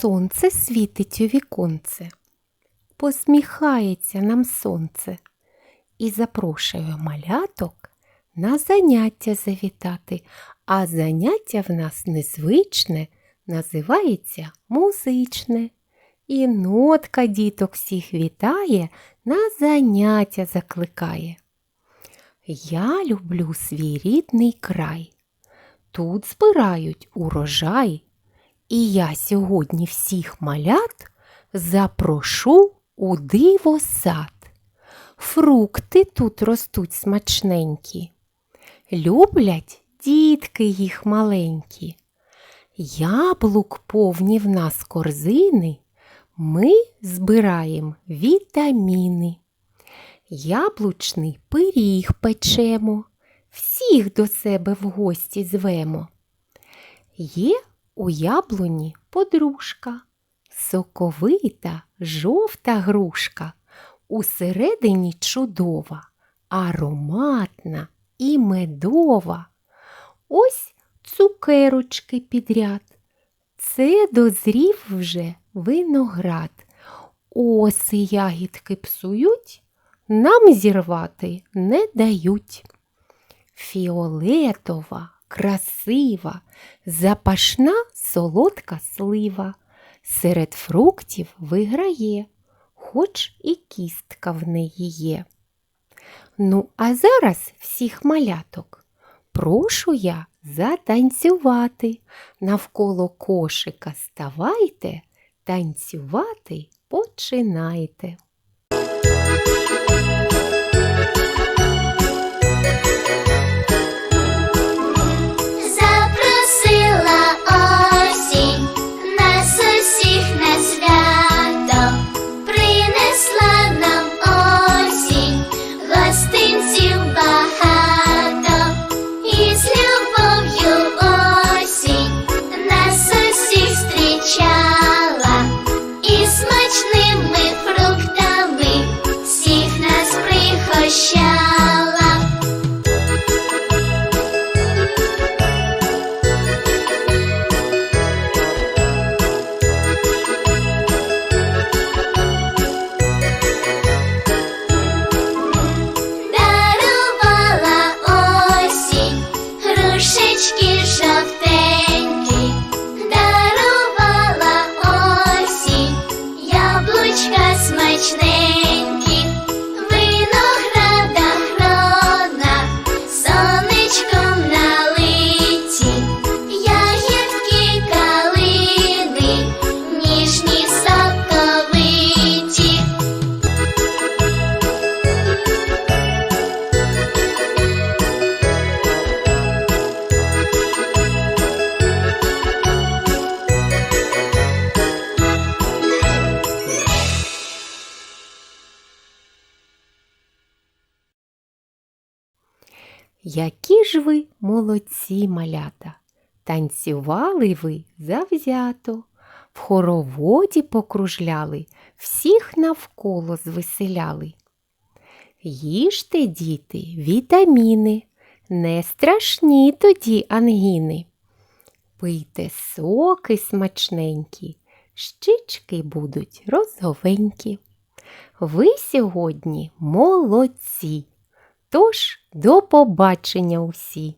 Сонце світить у віконце, посміхається нам сонце. І запрошує маляток на заняття завітати, а заняття в нас незвичне, називається музичне. І нотка діток всіх вітає, на заняття закликає. Я люблю свій рідний край. Тут збирають урожай. І я сьогодні всіх малят запрошу у диво сад. Фрукти тут ростуть смачненькі. Люблять дітки їх маленькі. Яблук повні в нас корзини. Ми збираємо вітаміни. Яблучний пиріг печемо, всіх до себе в гості звемо. Є у яблуні подружка, соковита жовта грушка, усередині чудова, ароматна і медова. Ось цукерочки підряд. Це дозрів вже виноград. Оси ягідки псують, нам зірвати не дають. Фіолетова, красива, запашна солодка слива. Серед фруктів виграє, хоч і кістка в неї є. Ну, а зараз всіх маляток прошу я затанцювати. Навколо кошика ставайте, танцювати починайте. Запросила осінь нас усіх на свято, принесла нам осінь гостинців Які ж ви молодці малята! Танцювали ви завзято, в хороводі покружляли, всіх навколо звеселяли. Їжте, діти, вітаміни, не страшні тоді ангіни. Пийте соки смачненькі, щічки будуть розовенькі. Ви сьогодні молодці. Тож до побачення усі!